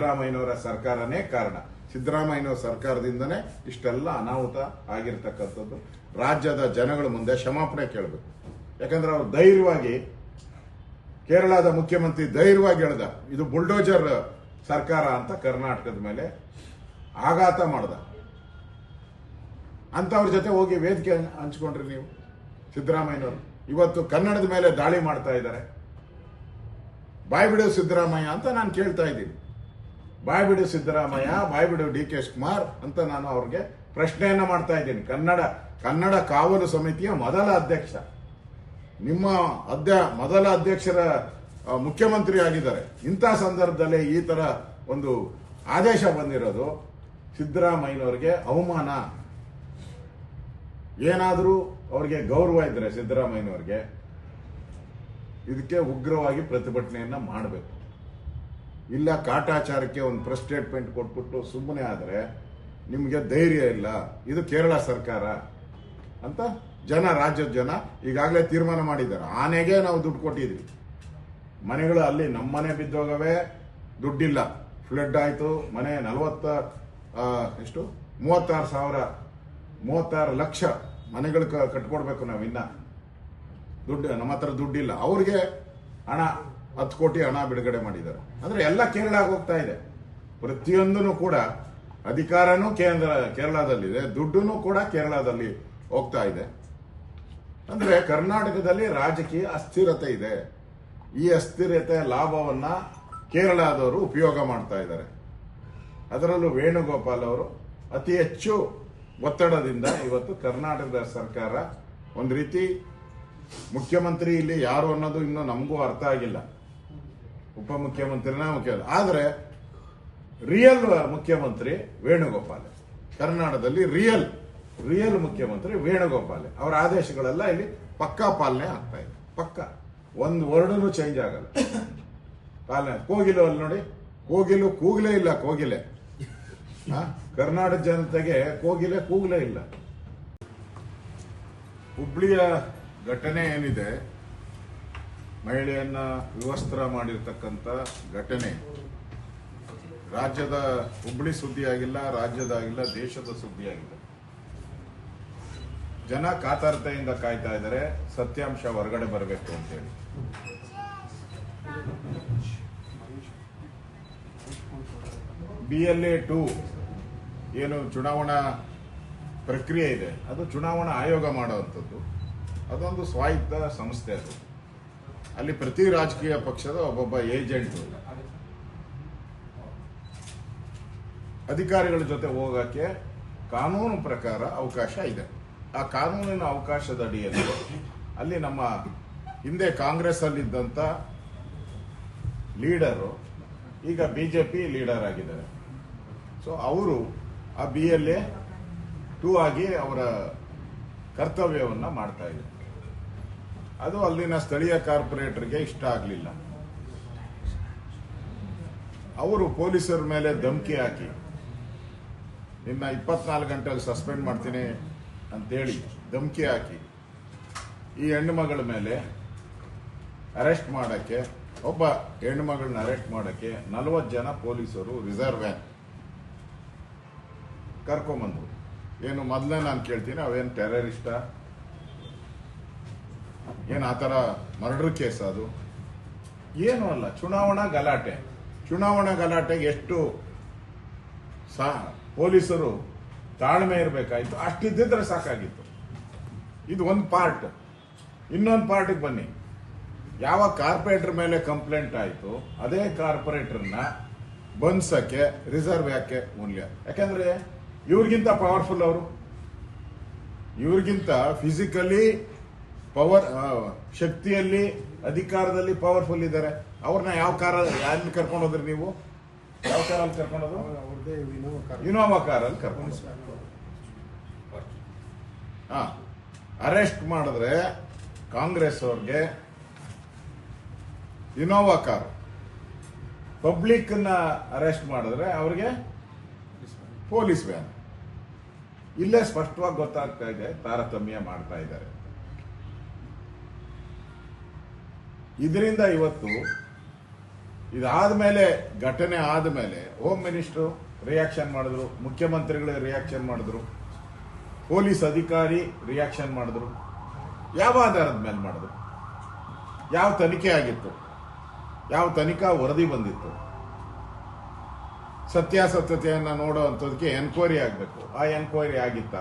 ಸಿದ್ದರಾಮಯ್ಯನವರ ಸರ್ಕಾರನೇ ಕಾರಣ. ಸಿದ್ದರಾಮಯ್ಯನವರ ಸರ್ಕಾರದಿಂದನೇ ಇಷ್ಟೆಲ್ಲ ಅನಾಹುತ ಆಗಿರ್ತಕ್ಕಂಥದ್ದು. ರಾಜ್ಯದ ಜನಗಳ ಮುಂದೆ ಕ್ಷಮಾಪಣೆ ಕೇಳಬೇಕು. ಯಾಕಂದ್ರೆ ಅವರು ಧೈರ್ಯವಾಗಿ, ಕೇರಳದ ಮುಖ್ಯಮಂತ್ರಿ ಧೈರ್ಯವಾಗಿ ಹೇಳ್ದ, ಇದು ಬುಲ್ಡೋಜರ್ ಸರ್ಕಾರ ಅಂತ ಕರ್ನಾಟಕದ ಮೇಲೆ ಆಘಾತ ಮಾಡ್ದ. ಅಂತವ್ರ ಜೊತೆ ಹೋಗಿ ವೇದಿಕೆ ಹಂಚ್ಕೊಂಡ್ರಿ ನೀವು, ಸಿದ್ದರಾಮಯ್ಯನವರು. ಇವತ್ತು ಕನ್ನಡದ ಮೇಲೆ ದಾಳಿ ಮಾಡ್ತಾ ಇದ್ದಾರೆ. ಬಾಯ್ಬಿಡು ಸಿದ್ದರಾಮಯ್ಯ ಅಂತ ನಾನು ಕೇಳ್ತಾ ಇದ್ದೀನಿ. ಬಾಯ್ಬಿಡು ಸಿದ್ದರಾಮಯ್ಯ, ಬಾಯ್ಬಿಡು ಡಿ ಕೆ ಶಿವಕುಮಾರ್ ಅಂತ ನಾನು ಅವ್ರಿಗೆ ಪ್ರಶ್ನೆಯನ್ನ ಮಾಡ್ತಾ ಇದ್ದೀನಿ. ಕನ್ನಡ ಕನ್ನಡ ಕಾವಲು ಸಮಿತಿಯ ಮೊದಲ ಅಧ್ಯಕ್ಷ. ನಿಮ್ಮ ಅಧ್ಯ ಮೊದಲ ಅಧ್ಯಕ್ಷರ ಮುಖ್ಯಮಂತ್ರಿ ಆಗಿದ್ದಾರೆ. ಇಂಥ ಸಂದರ್ಭದಲ್ಲಿ ಈ ತರ ಒಂದು ಆದೇಶ ಬಂದಿರೋದು. ಸಿದ್ದರಾಮಯ್ಯನವರಿಗೆ ಅವಮಾನ. ಏನಾದರೂ ಅವ್ರಿಗೆ ಗೌರವ ಇದ್ದರೆ ಸಿದ್ದರಾಮಯ್ಯನವ್ರಿಗೆ, ಇದಕ್ಕೆ ಉಗ್ರವಾಗಿ ಪ್ರತಿಭಟನೆಯನ್ನ ಮಾಡಬೇಕು. ಇಲ್ಲ ಕಾಟಾಚಾರಕ್ಕೆ ಒಂದು ಪ್ರೆಸ್ ಸ್ಟೇಟ್ಮೆಂಟ್ ಕೊಟ್ಬಿಟ್ಟು ಸುಮ್ಮನೆ ಆದರೆ ನಿಮಗೆ ಧೈರ್ಯ ಇಲ್ಲ. ಇದು ಕೇರಳ ಸರ್ಕಾರ ಅಂತ ಜನ, ರಾಜ್ಯದ ಜನ ಈಗಾಗಲೇ ತೀರ್ಮಾನ ಮಾಡಿದ್ದಾರೆ. ಆನೆಗೆ ನಾವು ದುಡ್ಡು ಕೊಟ್ಟಿದ್ವಿ. ಮನೆಗಳು ಅಲ್ಲಿ ನಮ್ಮ ಮನೆ ಬಿದ್ದೋಗವೇ. ದುಡ್ಡಿಲ್ಲ. ಫ್ಲಡ್ ಆಯಿತು. ಮನೆ ನಲವತ್ತ ಎಷ್ಟು? ಮೂವತ್ತಾರು ಸಾವಿರ, ಮೂವತ್ತಾರು ಲಕ್ಷ ಮನೆಗಳು ಕಟ್ಕೊಡ್ಬೇಕು ನಾವು ಇನ್ನ ದುಡ್ಡು, ನಮ್ಮ ಹತ್ರ ದುಡ್ಡಿಲ್ಲ. ಅವ್ರಿಗೆ ಹಣ ಹತ್ತು ಕೋಟಿ ಹಣ ಬಿಡುಗಡೆ ಮಾಡಿದ್ದಾರೆ. ಅಂದ್ರೆ ಎಲ್ಲ ಕೇರಳಕ್ಕೆ ಹೋಗ್ತಾ ಇದೆ. ಪ್ರತಿಯೊಂದೂ ಕೂಡ ಅಧಿಕಾರನೂ ಕೇಂದ್ರ, ಕೇರಳದಲ್ಲಿದೆ ದುಡ್ಡು ಕೂಡ ಕೇರಳದಲ್ಲಿ ಹೋಗ್ತಾ ಇದೆ. ಅಂದ್ರೆ ಕರ್ನಾಟಕದಲ್ಲಿ ರಾಜಕೀಯ ಅಸ್ಥಿರತೆ ಇದೆ. ಈ ಅಸ್ಥಿರತೆ ಲಾಭವನ್ನ ಕೇರಳದವರು ಉಪಯೋಗ ಮಾಡ್ತಾ ಇದ್ದಾರೆ. ಅದರಲ್ಲೂ ವೇಣುಗೋಪಾಲ್ ಅವರು ಅತಿ ಹೆಚ್ಚು ಒತ್ತಡದಿಂದ ಇವತ್ತು ಕರ್ನಾಟಕದ ಸರ್ಕಾರ ಒಂದು ರೀತಿ ಮುಖ್ಯಮಂತ್ರಿ ಇಲ್ಲಿ ಯಾರು ಅನ್ನೋದು ಇನ್ನೂ ನಮಗೂ ಅರ್ಥ ಆಗಿಲ್ಲ. ಉಪಮುಖ್ಯಮಂತ್ರಿನ ಮುಖ್ಯ ಆದರೆ ರಿಯಲ್ ಮುಖ್ಯಮಂತ್ರಿ ವೇಣುಗೋಪಾಲ್. ಕರ್ನಾಟಕದಲ್ಲಿ ರಿಯಲ್ ರಿಯಲ್ ಮುಖ್ಯಮಂತ್ರಿ ವೇಣುಗೋಪಾಲ್. ಅವರ ಆದೇಶಗಳೆಲ್ಲ ಇಲ್ಲಿ ಪಕ್ಕಾ ಪಾಲನೆ ಆಗ್ತಾ ಇದೆ. ಪಕ್ಕ. ಒಂದು ವರ್ಡನು ಚೇಂಜ್ ಆಗಲ್ಲ. ಪಾಲನೆ ಕೋಗಿಲು ಅಲ್ಲಿ ನೋಡಿ. ಕೋಗಿಲು ಕೂಗಲೇ ಇಲ್ಲ, ಕೋಗಿಲೆ? ಕರ್ನಾಟಕ ಜನತೆಗೆ ಕೋಗಿಲೆ ಕೂಗಲೇ ಇಲ್ಲ. ಹುಬ್ಳಿಯ ಘಟನೆ ಏನಿದೆ? ಮಹಿಳೆಯನ್ನ ವಿವಸ್ತ್ರ ಮಾಡಿರ್ತಕ್ಕಂಥ ಘಟನೆ. ರಾಜ್ಯದ ಹುಬ್ಬಳ್ಳಿ ಸುದ್ದಿ ಆಗಿಲ್ಲ ರಾಜ್ಯದಾಗಿಲ್ಲ, ದೇಶದ ಸುದ್ದಿ ಆಗಿಲ್ಲ ಜನ ಕಾತರತೆಯಿಂದ ಕಾಯ್ತಾ ಇದ್ದಾರೆ. ಸತ್ಯಾಂಶ ಹೊರಗಡೆ ಬರಬೇಕು ಅಂತೇಳಿ ಬಿ ಎಲ್ ಎ ಟು ಏನು ಚುನಾವಣಾ ಪ್ರಕ್ರಿಯೆ ಇದೆ. ಅದು ಚುನಾವಣಾ ಆಯೋಗ ಮಾಡುವಂಥದ್ದು. ಅದೊಂದು ಸ್ವಾಯತ್ತ ಸಂಸ್ಥೆ ಅದು. ಅಲ್ಲಿ ಪ್ರತಿ ರಾಜಕೀಯ ಪಕ್ಷದ ಒಬ್ಬೊಬ್ಬ ಏಜೆಂಟ್ ಅಧಿಕಾರಿಗಳ ಜೊತೆ ಹೋಗಕ್ಕೆ ಕಾನೂನು ಪ್ರಕಾರ ಅವಕಾಶ ಇದೆ. ಆ ಕಾನೂನಿನ ಅವಕಾಶದ ಅಡಿಯಲ್ಲಿ ಅಲ್ಲಿ ನಮ್ಮ ಹಿಂದೆ ಕಾಂಗ್ರೆಸ್ ಅಲ್ಲಿದ್ದಂಥ ಲೀಡರು ಈಗ ಬಿಜೆಪಿ ಲೀಡರ್ ಆಗಿದ್ದಾರೆ. ಸೊ ಅವರು ಆ ಬಿ ಎಲ್ ಎ ಟೂ ಆಗಿ ಅವರ ಕರ್ತವ್ಯವನ್ನ ಮಾಡ್ತಾ ಇದ್ದಾರೆ. ಅದು ಅಲ್ಲಿನ ಸ್ಥಳೀಯ ಕಾರ್ಪೊರೇಟರ್ಗೆ ಇಷ್ಟ ಆಗಲಿಲ್ಲ. ಅವರು ಪೊಲೀಸರ ಮೇಲೆ ಧಮಕಿ ಹಾಕಿ, ನಿನ್ನ ಇಪ್ಪತ್ನಾಲ್ಕು ಗಂಟೆಯಲ್ಲಿ ಸಸ್ಪೆಂಡ್ ಮಾಡ್ತೀನಿ ಅಂತೇಳಿ ಧಮಕಿ ಹಾಕಿ, ಈ ಹೆಣ್ಣು ಮಗಳ ಮೇಲೆ ಅರೆಸ್ಟ್ ಮಾಡಕ್ಕೆ, ಒಬ್ಬ ಹೆಣ್ಣು ಮಗಳನ್ನ ಅರೆಸ್ಟ್ ಮಾಡಕ್ಕೆ ನಲವತ್ತು ಜನ ಪೊಲೀಸರು ರಿಸರ್ವ್ ವ್ಯಾನ್ ಕರ್ಕೊಂಬಂದರು ಏನು ಮೊದಲೇ ನಾನು ಕೇಳ್ತೀನಿ, ಅವೇನು ಟೆರರಿಸ್ಟ? ಏನು ಆ ಥರ ಮರ್ಡರ್ ಕೇಸ್ ಅದು? ಏನು ಅಲ್ಲ ಚುನಾವಣಾ ಗಲಾಟೆ. ಚುನಾವಣಾ ಗಲಾಟೆಗೆ ಎಷ್ಟು ಸಾ ಪೊಲೀಸರು ತಾಳ್ಮೆ ಇರಬೇಕಾಯ್ತು ಅಷ್ಟಿದ್ದಿದ್ರೆ ಸಾಕಾಗಿತ್ತು. ಇದು ಒಂದು ಪಾರ್ಟ್ ಇನ್ನೊಂದು ಪಾರ್ಟಿಗೆ ಬನ್ನಿ. ಯಾವ ಕಾರ್ಪೊರೇಟರ್ ಮೇಲೆ ಕಂಪ್ಲೇಂಟ್ ಆಯಿತು ಅದೇ ಕಾರ್ಪೊರೇಟರ್ನ ಬಂದ್ಸಕ್ಕೆ ರಿಸರ್ವ್ ಯಾಕೆ ಮೂಲ್ಯ? ಯಾಕಂದ್ರೆ ಇವ್ರಿಗಿಂತ ಪವರ್ಫುಲ್ ಅವರು. ಇವ್ರಿಗಿಂತ ಫಿಸಿಕಲಿ ಪವರ್ ಶಕ್ತಿಯಲ್ಲಿ ಅಧಿಕಾರದಲ್ಲಿ ಪವರ್ಫುಲ್ ಇದ್ದಾರೆ. ಅವ್ರನ್ನ ಯಾವ ಕಾರ ಯಾರನ್ನ ಕರ್ಕೊಂಡು ಹೋದ್ರಿ ನೀವು? ಯಾವ ಕಾರಲ್ಲಿ ಕರ್ಕೊಂಡು ಹೋದ್ರು? Innova car. ಇನೋವಾ ಕಾರಲ್ಲಿ ಕರ್ಕೊಂಡು ಹಾ. ಅರೆಸ್ಟ್ ಮಾಡಿದ್ರೆ ಕಾಂಗ್ರೆಸ್ ಅವ್ರಿಗೆ ಇನೋವಾ ಕಾರ್. ಪಬ್ಲಿಕ್ನ ಅರೆಸ್ಟ್ ಮಾಡಿದ್ರೆ ಅವ್ರಿಗೆ ಪೊಲೀಸ್ ವ್ಯಾನ್. ಇಲ್ಲೇ ಸ್ಪಷ್ಟವಾಗಿ ಗೊತ್ತಾಗ್ತಾ ಇದೆ ತಾರತಮ್ಯ ಮಾಡ್ತಾ ಇದ್ದಾರೆ. ಇದರಿಂದ ಇವತ್ತು ಇದಾದ ಮೇಲೆ, ಘಟನೆ ಆದ ಮೇಲೆ ಹೋಮ್ ಮಿನಿಸ್ಟರ್ ರಿಯಾಕ್ಷನ್ ಮಾಡಿದ್ರು, ಮುಖ್ಯಮಂತ್ರಿಗಳು ರಿಯಾಕ್ಷನ್ ಮಾಡಿದ್ರು, ಪೊಲೀಸ್ ಅಧಿಕಾರಿ ರಿಯಾಕ್ಷನ್ ಮಾಡಿದ್ರು, ಯಾವ ಆಧಾರದ ಮೇಲೆ ಮಾಡಿದ್ರು, ಯಾವ ತನಿಖೆ ಆಗಿತ್ತು, ಯಾವ ತನಿಖಾ ವರದಿ ಬಂದಿತ್ತು, ಸತ್ಯಾಸತ್ಯತೆಯನ್ನ ನೋಡುವಂಥದಕ್ಕೆ ಎನ್ಕ್ವೈರಿ ಆಗಬೇಕು. ಆ ಎನ್ಕ್ವೈರಿ ಆಗಿತ್ತ?